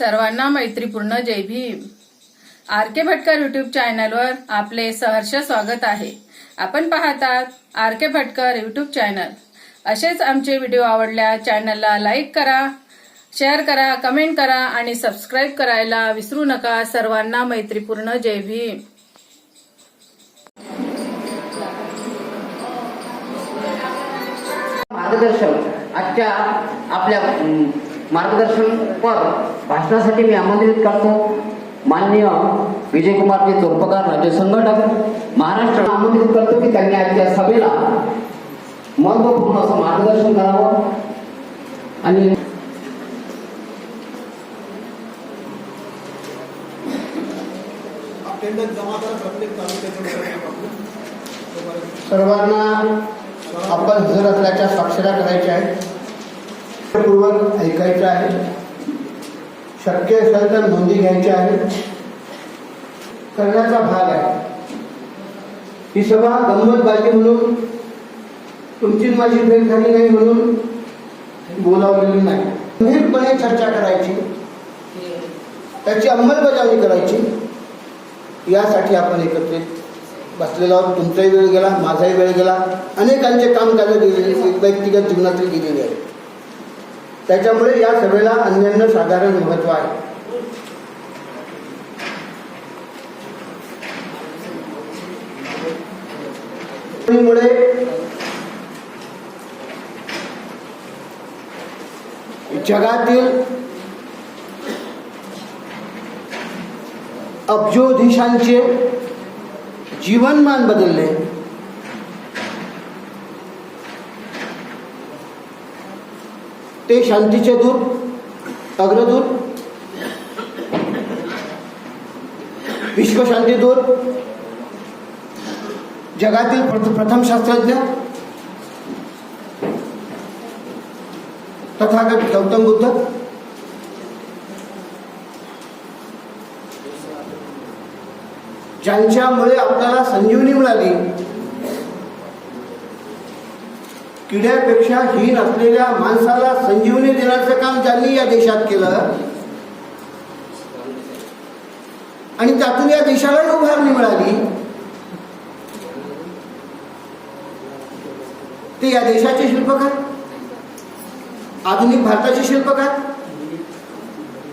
सर्वांना मैत्रीपूर्ण Jai Bhim. R K Bhatkar YouTube चॅनलवर आपले सहर्ष स्वागत आहे. आपण पाहतात R K Bhatkar YouTube channel असेच आमचे व्हिडिओ आवडल्या चॅनलला लाईक करा शेअर करा कमेंट करा आणि सबस्क्राईब करायला विसरू नका. सर्वांना मैत्रीपूर्ण जय भीम. मार्गदर्शन आजच्या आपल्या मार्गदर्शनपर भाषणासाठी मी आमंत्रित करतो. माननीय विजयकुमारजी तोरपकार राज्य संघटक महाराष्ट्र आमंत्रित करतो की त्यांनी आजच्या सभेला महत्त्वपूर्ण असं मार्गदर्शन करावं. आणि सर्वांना आपण हजर असल्याच्या स्वाक्षऱ्या करायच्या आहेत पूर्वक ऐकायचं आहे. शक्य असेल तर नोंदी घ्यायच्या आहेत करण्याचा भाग आहे. ही सभा गंमतबाजी म्हणून तुमची माझी भेट झाली नाही म्हणून बोलावलेली नाही. गंभीरपणे चर्चा करायची. त्याची अंमलबजावणी करायची. यासाठी आपण एकत्रित बसलेलो आहोत. तुमचाही वेळ गेला माझाही वेळ गेला. अनेकांचे काम कार्य गेलेले व्यक्तिगत जीवनातील गेलेले आहे त्याच्यामुळे या सभेला अन्यान्य साधारण महत्त्व आहे. मुळे जगातील अब्जोधीशांचे जीवनमान बदलले. ते शांतीचे दूत अग्रदूत विश्वशांती दूत जगातील प्रथम शास्त्रज्ञ तथागत गौतम बुद्ध ज्यांच्यामुळे आपल्याला संजीवनी मिळाली. किड्यापेक्षा हीन असलेल्या माणसाला संजीवनी देण्याचं काम ज्यांनी या देशात केलं आणि त्यातून या देशालाही उभारणी मिळाली ते या देशाचे शिल्पकार? आधुनिक भारताचे शिल्पकार?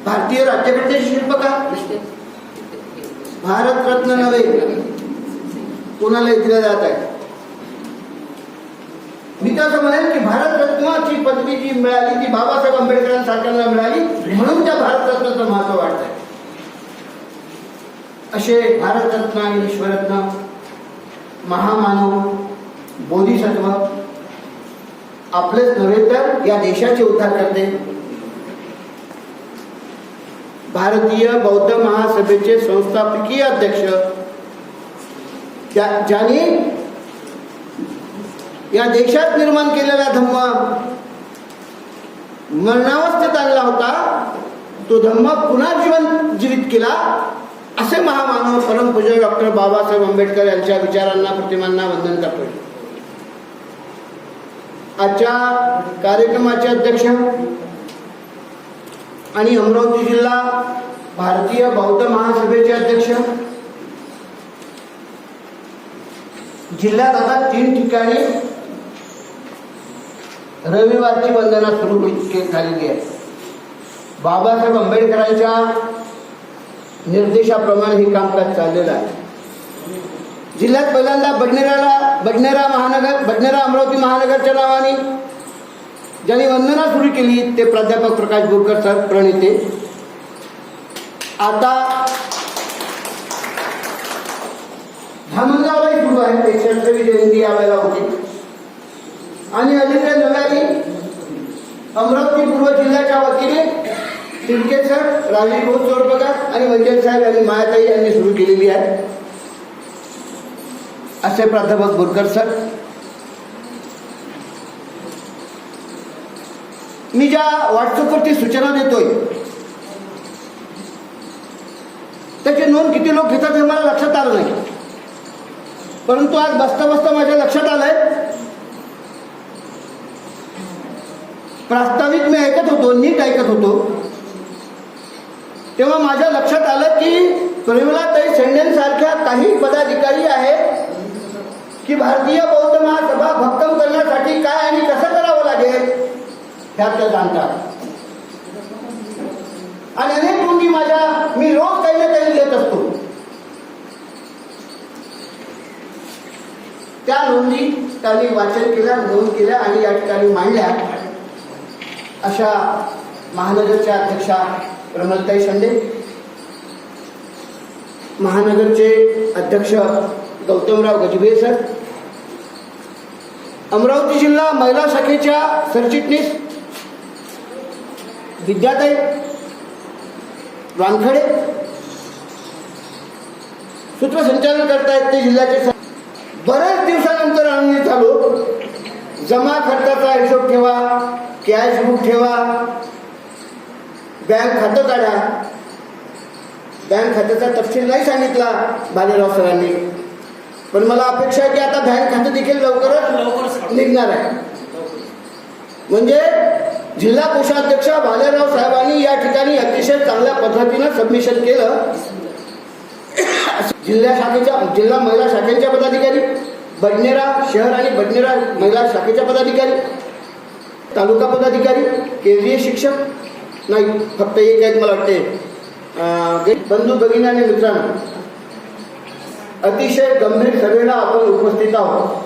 भारतीय राज्यघटनेचे शिल्पकार? भारतरत्न नव्हे. कोणाला दिल्या जात आहे. मी तर असं म्हणेन की भारतरत्नाची पदवी जी मिळाली ती बाबासाहेब आंबेडकरांसारख्यांना मिळाली म्हणून त्या भारतरत्नाचं महत्त्व वाटत आहे असे भारतरत्न आणि विश्वरत्न महामानव बोधिसत्व आपलेच नव्हे तर या देशाचे उद्धार करते. भारतीय बौद्ध महासभेचे संस्थापकीय अध्यक्ष ज्या- ज्यांनी या देशात निर्माण केलेला धम्म मरणावस्थेत आणला होता तो धम्म पुन्हा जीवन जीवित केला असे महामानव परमपूज्य डॉक्टर बाबासाहेब आंबेडकर यांच्या विचारांना प्रतिमांना वंदन करतो आजच्या कार्यक्रमाचे अध्यक्ष आणि अमरावती जिल्हा भारतीय बौद्ध महासभेचे अध्यक्ष जिल्ह्यात आता तीन ठिकाणी रविवारची वंदना सुरू झालेली आहे. बाबासाहेब आंबेडकरांच्या निर्देशाप्रमाणे हे कामकाज चाललेलं आहे. जिल्ह्यात पहिल्यांदा बडनेराला बडनेरा महानगर बडनेरा अमरावती महानगरच्या नावाने ज्यांनी वंदना सुरू केली ते प्राध्यापक प्रकाश बोरकर सर प्रणेते. आता धामणगावलाही सुरू आहे. एकशे अठ्ठावीस जयंती यावेळेला होती. आणि अलीकडे नव्याने अमरावती पूर्व जिल्ह्याच्या वतीने तिडके सर राजीव भाऊ चोरपगार आणि वैद्य साहेब आणि मायाताई यांनी सुरू केलेली आहे. असे प्राध्यापक बोरकर सर. मी ज्या व्हॉट्सअपवरती सूचना देतोय त्याची नोंद किती लोक घेतात हे मला लक्षात आलं नाही. परंतु आज बसता बसता माझ्या लक्षात आलंय प्रास्ताविक मी ऐकत होतो नीट ऐकत होतो. तेव्हा माझ्या लक्षात आलं की प्रमिलाताई शेंडेंसारख्या काही पदाधिकारी आहेत की भारतीय बौद्ध महासभा भक्कम करण्यासाठी काय आणि कसं करावं लागेल ह्या त्या जाणतात. आणि अनेक नोंदी माझ्या मी रोज काही ना काही देत असतो. त्या नोंदी त्यांनी वाचन केल्या नोंद केल्या आणि या ठिकाणी मांडल्या. अशा महानगरच्या अध्यक्षा रमलताई शंडे महानगरचे अध्यक्ष गौतमराव गजबे सर अमरावती जिल्हा महिला शाखेच्या सरचिटणीस विद्याताई वानखडे सूत्रसंचालन करतायत ते जिल्ह्याचे बऱ्याच दिवसानंतर आनंदित झालो जमा खर्चाचा हिशोब ठेवा. कॅश बुक ठेवा. बँक खातं काढा. बँक खात्याचा तपशील नाही सांगितला बालेराव सरांनी. पण मला अपेक्षा आहे की आता बँक खातं देखील लवकरच निघणार आहे. म्हणजे जिल्हा कोषाध्यक्ष भालेराव साहेबांनी या ठिकाणी अतिशय चांगल्या पद्धतीनं सबमिशन केलं. जिल्हा शाखेच्या जिल्हा महिला शाखेच्या पदाधिकारी बडनेरा शहर आणि बडनेरा महिला शाखेच्या पदाधिकारी. तालुका पदाधिकारी केंद्रीय शिक्षक नाही फक्त एक आहेत मला वाटते. बंधू भगिनी आणि मित्रांनो अतिशय गंभीर सभेला आपण उपस्थित आहोत.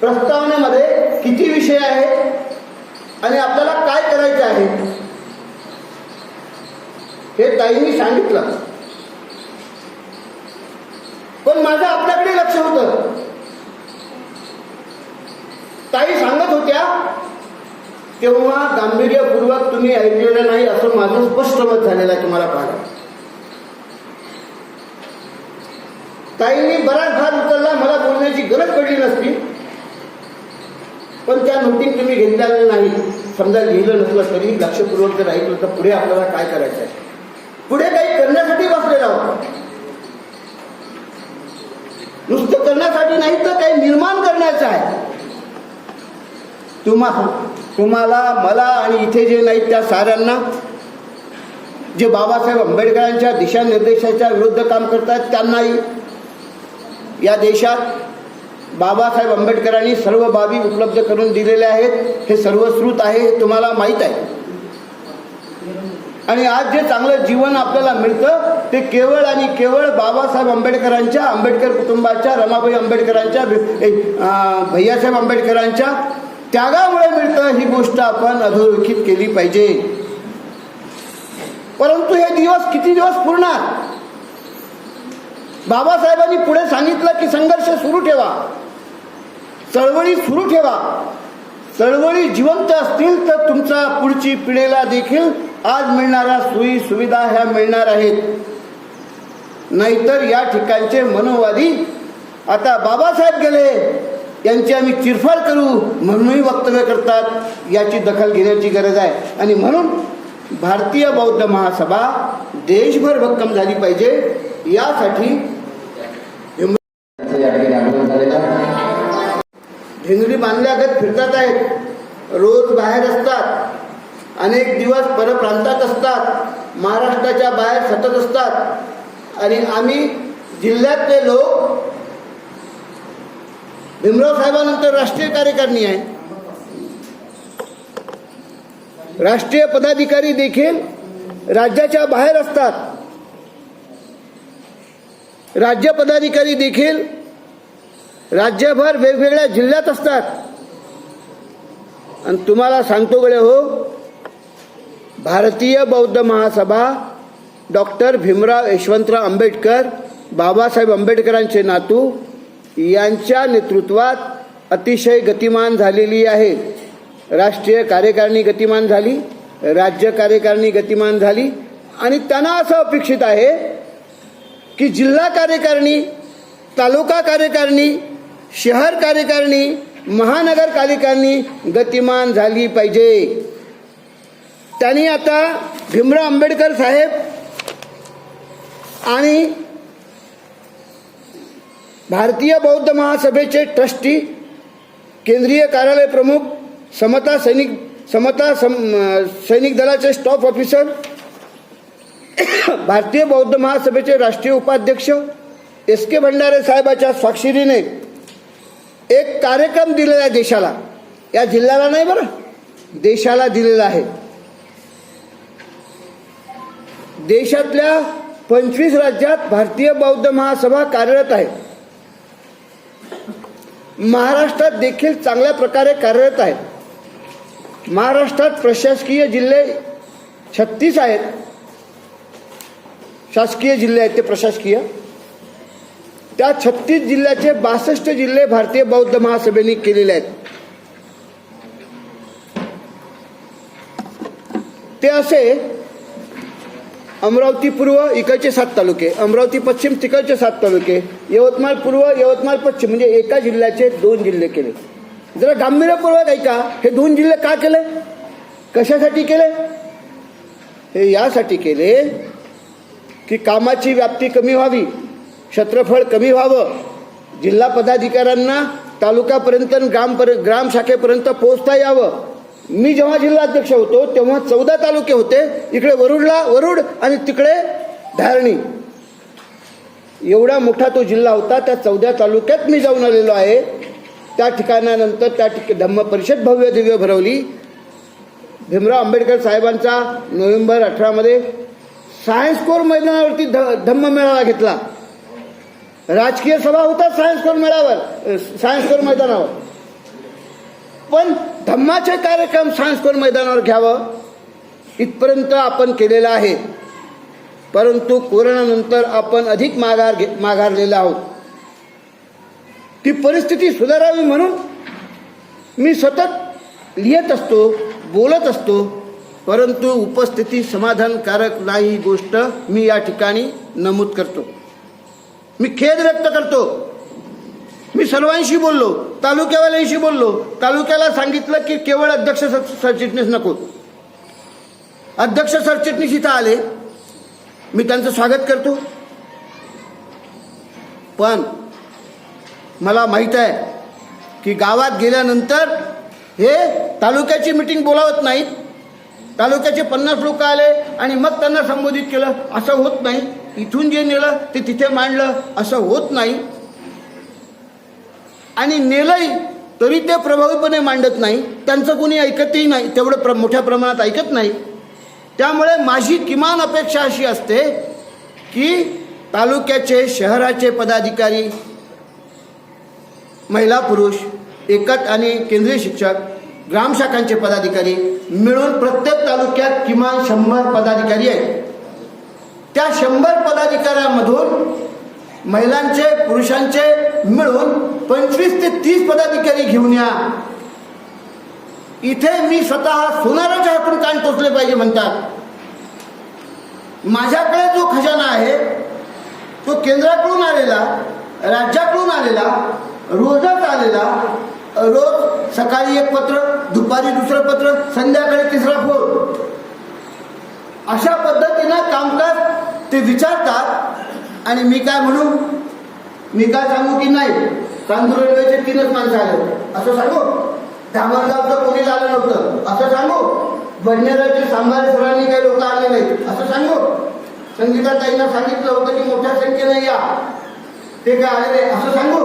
प्रस्तावनेमध्ये किती विषय आहेत आणि आपल्याला काय करायचं आहे हे ताईंनी सांगितलं. पण माझं आपल्याकडे लक्ष होतं. ताई सांग होत्या तेव्हा गांभीर्यपूर्वक तुम्ही ऐकलेलं नाही असं माझं स्पष्ट मत झालेलं आहे तुम्हाला पाहायला. ताईंनी बराच भाग उचलला मला बोलण्याची गरज पडली नसती. पण त्या नोटीत तुम्ही घेतलेलं नाही. समजा लिहिलं नसलं तरी लक्षपूर्वक जर ऐकलं तर पुढे आपल्याला काय करायचं आहे? पुढे काही करण्यासाठी बसलेलं होता. नुसतं करण्यासाठी नाही तर काही निर्माण करण्याचं आहे. तुम्हा तुम्हाला मला आणि इथे जे नाहीत त्या साऱ्यांना जे बाबासाहेब आंबेडकरांच्या दिशानिर्देशाच्या विरुद्ध काम करतात त्यांनाही या देशात बाबासाहेब आंबेडकरांनी सर्व बाबी उपलब्ध करून दिलेल्या आहेत. हे सर्वश्रुत आहे हे तुम्हाला माहीत आहे. आणि आज जे चांगलं जीवन आपल्याला मिळतं ते केवळ आणि केवळ बाबासाहेब आंबेडकरांच्या आंबेडकर कुटुंबाच्या रमाबाई आंबेडकरांच्या भैयासाहेब आंबेडकरांच्या त्यागामुळे मिळतं ही गोष्ट आपण अधोरेखित केली पाहिजे. परंतु हे दिवस किती दिवस पुरणार? बाबासाहेबांनी पुढे सांगितलं की संघर्ष सुरू ठेवा. चळवळी सुरू ठेवा. चळवळी जिवंत असतील तर तुमचा पुढची पिढीला देखील आज मिळणाऱ्या सोयी सुविधा ह्या मिळणार आहेत. नाहीतर या ठिकाणचे मनोवादी आता बाबासाहेब गेले. यांची आम्ही चिरफाड करू म्हणूनही वक्तव्य करतात. याची दखल घेण्याची गरज आहे. आणि म्हणून भारतीय बौद्ध महासभा देशभर भक्कम झाली पाहिजे. यासाठी. ढेंगरी बांधल्यागत फिरतात आहेत. रोज बाहेर असतात. अनेक दिवस परप्रांतात असतात. महाराष्ट्राच्या बाहेर सतत असतात. आणि आम्ही जिल्ह्यातले लोक भीमराव साहेबांनंतर राष्ट्रीय कार्यकारिणी आहे. राष्ट्रीय पदाधिकारी देखील राज्याच्या बाहेर असतात. राज्य पदाधिकारी देखील राज्यभर वेगवेगळ्या जिल्ह्यात असतात. आणि तुम्हाला सांगतो गळे हो भारतीय बौद्ध महासभा डॉक्टर भीमराव यशवंतराव आंबेडकर बाबासाहेब आंबेडकरांचे नातू यांच्या नेतृत्वात अतिशय गतिमान झालेली आहे. राष्ट्रीय कार्यकारिणी गतिमान झाली राज्य कार्यकारिणी गतिमान झाली आणि त्यांना असं अपेक्षित आहे की जिल्हा कार्यकारिणी तालुका कार्यकारिणी शहर कार्यकारिणी महानगर गतिमान झाली पाहिजे. त्यांनी आता भीमराव आंबेडकर साहेब आणि भारतीय बौद्ध महासभेचे ट्रस्टी केंद्रीय कार्यालय प्रमुख समता सैनिक समता सम सैनिक दलाचे स्टाफ ऑफिसर भारतीय बौद्ध महासभेचे राष्ट्रीय उपाध्यक्ष एस के भंडारे साहेबाच्या स्वाक्षरीने एक कार्यक्रम दिलेला आहे देशाला. या जिल्ह्याला नाही बरं देशाला दिलेला आहे. देशातल्या पंचवीस राज्यात भारतीय बौद्ध महासभा कार्यरत आहे. महाराष्ट्रात देखील चांगल्या प्रकारे कार्यरत आहेत. महाराष्ट्रात प्रशासकीय जिल्हे छत्तीस आहेत. शासकीय जिल्हे आहेत ते प्रशासकीय. त्या छत्तीस जिल्ह्याचे बासष्ट जिल्हे भारतीय बौद्ध महासभेने केलेले आहेत. ते असे अमरावती पूर्व इकडचे सात तालुके. अमरावती पश्चिम तिकडचे सात तालुके. यवतमाळ पूर्व यवतमाळ पश्चिम म्हणजे एका जिल्ह्याचे दोन जिल्हे केले. जरा गांभीर्यपूर्वक ऐका हे दोन जिल्हे का केले? कशासाठी केले? हे यासाठी केले की कामाची व्याप्ती कमी व्हावी क्षेत्रफळ कमी व्हावं. जिल्हा पदाधिकाऱ्यांना तालुक्यापर्यंत आणि ग्रामपर ग्राम शाखेपर्यंत पोहोचता यावं. मी जेव्हा जिल्हाध्यक्ष होतो तेव्हा चौदा तालुके होते. इकडे वरुडला वरुड आणि तिकडे धारणी. एवढा मोठा तो जिल्हा होता त्या चौदा तालुक्यात मी जाऊन आलेलो आहे. त्या ठिकाणानंतर त्या ठिक धम्म परिषद भव्य दिव्य भरवली. भीमराव आंबेडकर साहेबांचा नोव्हेंबर अठरामध्ये सायन्स कोर मैदानावरती ध धम्म मेळावा घेतला. राजकीय सभा होता सायन्स कोर मेळावर सायन्स कोर मैदानावर. पण धम्माचे कार्यक्रम सांस्कृत मैदानावर घ्यावं. इथपर्यंत आपण केलेलं आहे. परंतु कोरोनानंतर आपण अधिक माघार घे माघारलेलो आहोत. ती परिस्थिती सुधारावी म्हणून मी सतत लिहित असतो बोलत असतो. परंतु उपस्थिती समाधानकारक नाही ही गोष्ट मी या ठिकाणी नमूद करतो. मी खेद व्यक्त करतो. मी सर्वांशी बोललो. तालुक्यावाल्यांशी बोललो. तालुक्याला सांगितलं की केवळ अध्यक्ष सर- सरचिटणीस नको. अध्यक्ष सरचिटणीस इथं आले. मी त्यांचं स्वागत करतो. पण मला माहीत आहे की गावात गेल्यानंतर हे तालुक्याची मिटिंग बोलावत नाहीत. तालुक्याचे पन्नास लोक आले आणि मग त्यांना संबोधित केलं. असं होत नाही. इथून जे नेलं ते तिथे मांडलं. असं होत नाही. आणि नेलंही तरी ते प्रभावीपणे मांडत नाही. त्यांचं कोणी ऐकतही नाही. तेवढं प्र मोठ्या प्रमाणात ऐकत नाही. त्यामुळे माझी किमान अपेक्षा अशी असते की तालुक्याचे शहराचे पदाधिकारी महिला पुरुष एकत आणि केंद्रीय शिक्षक ग्रामशाखांचे पदाधिकारी मिळून प्रत्येक तालुक्यात किमान शंभर पदाधिकारी आहेत. त्या शंभर पदाधिकाऱ्यांमधून महिलांचे पुरुषांचे मिळून पंचवीस ते तीस पदाधिकारी घेऊन या. इथे मी स्वतः सोनाराच्या हातून कान टोचले पाहिजे म्हणतात. माझ्याकडे जो खजाना आहे तो केंद्राकडून आलेला राज्याकडून आलेला रोजच आलेला रोज सकाळी एक पत्र दुपारी दुसरं पत्र संध्याकाळी तिसरा फोन. अशा पद्धतीनं कामकाज ते विचारतात आणि मी काय म्हणू? मी काय सांगू की नाही? चांदूर रेल्वेचे तीनच माणसं आले. असं सांगू? धामणगावचं कोणी आलं नव्हतं. असं सांगू? बडनेराचे सांभारे सरांनी काही लोक आले नाहीत. असं सांगू? संगीताताईंना सांगितलं होतं की मोठ्या संख्येने या. ते काय आले नाही. असं सांगू?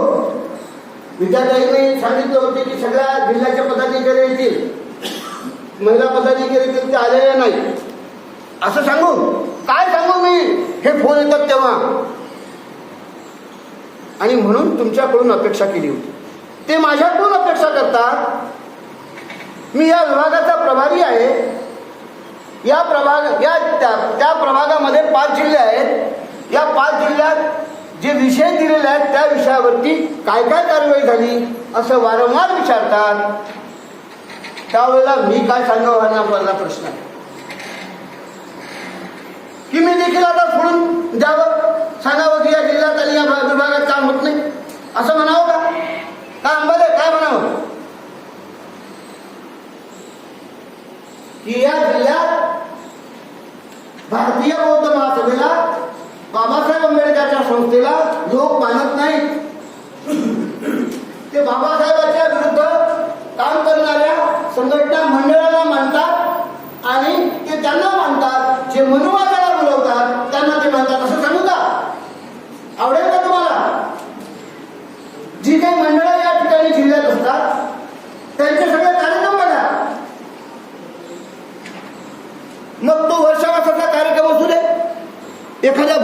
विद्याताईंनी सांगितलं होते की सगळ्या जिल्ह्याच्या पदाधिकारी येतील. महिला पदाधिकारी येतील ते आलेले नाही असं सांगू? काय सांगू मी? हे फोन येतात तेव्हा. आणि म्हणून तुमच्याकडून अपेक्षा केली होती. ते माझ्याकडून अपेक्षा करतात. मी या विभागाचा प्रभारी आहे. या प्रभाग या त्या त्या प्रभागामध्ये पाच जिल्हे आहेत. या पाच जिल्ह्यात जे विषय दिलेले आहेत त्या विषयावरती काय काय कारवाई झाली असं वारंवार विचारतात. त्यावेळेला मी काय सांगावं हा माझा प्रश्न आहे. की मी देखील आता सोडून द्यावं? सांगावं की या जिल्ह्यात आणि या विभागात काम होत नाही असं म्हणावं का काय अंबाले काय म्हणावं की या जिल्ह्यात भारतीय बौद्ध महासभेला बाबासाहेब आंबेडकरच्या संस्थेला लोक मानत नाहीत ते बाबासाहेबांच्या विरुद्ध काम करणाऱ्या संघटना मंडळाला मानतात आणि ते त्यांना मानतात जे मनुवादाला बोलवतात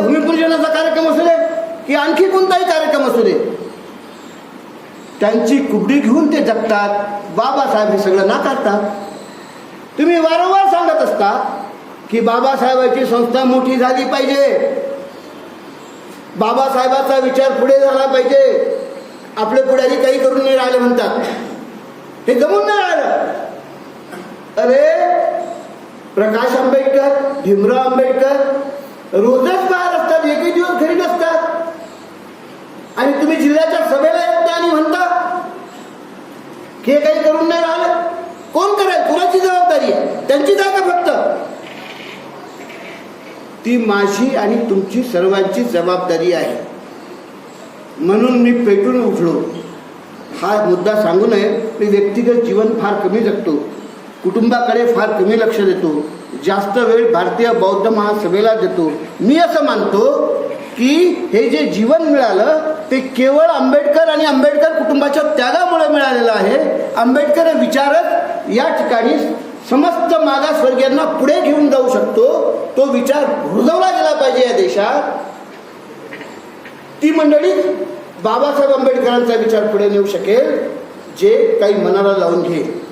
भूमिपूजनाचा कार्यक्रम असू दे की आणखी कोणताही कार्यक्रम असू दे त्यांची कुबडी घेऊन ते जगतात. बाबासाहेब हे सगळं नाकारतात. तुम्ही वारंवार सांगत असता की बाबासाहेबांची संस्था मोठी झाली पाहिजे. बाबासाहेबाचा विचार पुढे झाला पाहिजे. आपले पुढारी काही करून नाही राहिले म्हणतात. हे जमून नाही राहिलं. अरे प्रकाश आंबेडकर भीमराव आंबेडकर रोजच बाहेर असतात एकही दिवस घरी नसतात आणि तुम्ही जिल्ह्याच्या सभेला येत आणि म्हणता की हे काही करून नाही राहिलं. कोण करेल? कोणाची जबाबदारी आहे? त्यांची जागा फक्त. ती माझी आणि तुमची सर्वांची जबाबदारी आहे. म्हणून मी पेटून उठलो. हा मुद्दा सांगू नये. मी व्यक्तिगत जीवन फार कमी जगतो. कुटुंबाकडे फार कमी लक्ष देतो. जास्त वेळ भारतीय बौद्ध महासभेला देतो. मी असं मानतो की हे जे जीवन मिळालं ते केवळ आंबेडकर आणि आंबेडकर कुटुंबाच्या त्यागामुळे मिळालेलं आहे. आंबेडकर विचारच या ठिकाणी समस्त मागासवर्गीयांना पुढे घेऊन जाऊ शकतो. तो विचार रुजवला गेला पाहिजे या देशात. ती मंडळी बाबासाहेब आंबेडकरांचा विचार पुढे नेऊ शकेल जे काही मनाला लावून घेईल.